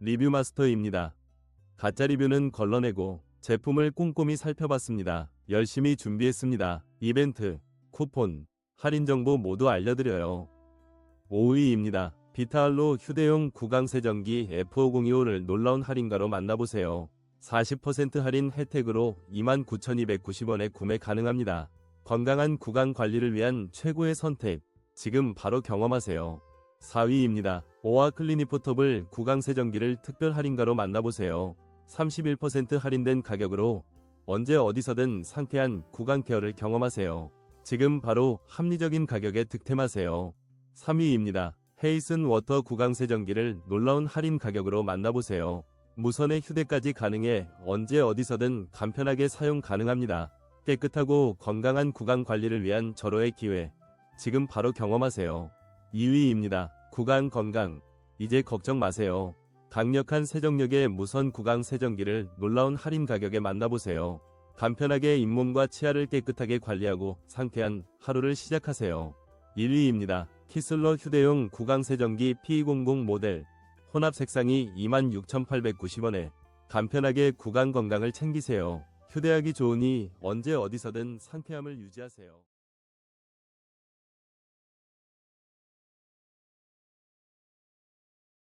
리뷰 마스터입니다. 가짜 리뷰는 걸러내고 제품을 꼼꼼히 살펴봤습니다. 열심히 준비했습니다. 이벤트, 쿠폰, 할인 정보 모두 알려드려요. 5위입니다. 비타알로 휴대용 구강세정기 F502호를 놀라운 할인가로 만나보세요. 40% 할인 혜택으로 29,290원에 구매 가능합니다. 건강한 구강 관리를 위한 최고의 선택. 지금 바로 경험하세요. 4위입니다. 오아 클리니포터블 구강세정기를 특별 할인가로 만나보세요. 31% 할인된 가격으로 언제 어디서든 상쾌한 구강 케어를 경험하세요. 지금 바로 합리적인 가격에 득템하세요. 3위입니다. 헤이슨 워터 구강 세정기를 놀라운 할인 가격으로 만나보세요. 무선의 휴대까지 가능해 언제 어디서든 간편하게 사용 가능합니다. 깨끗하고 건강한 구강 관리를 위한 절호의 기회. 지금 바로 경험하세요. 2위입니다. 구강 건강. 이제 걱정 마세요. 강력한 세정력의 무선 구강 세정기를 놀라운 할인 가격에 만나보세요. 간편하게 잇몸과 치아를 깨끗하게 관리하고 상쾌한 하루를 시작하세요. 1위입니다. 키슬러 휴대용 구강 세정기 P00 모델. 혼합 색상이 26,890원에 간편하게 구강 건강을 챙기세요. 휴대하기 좋으니 언제 어디서든 상쾌함을 유지하세요.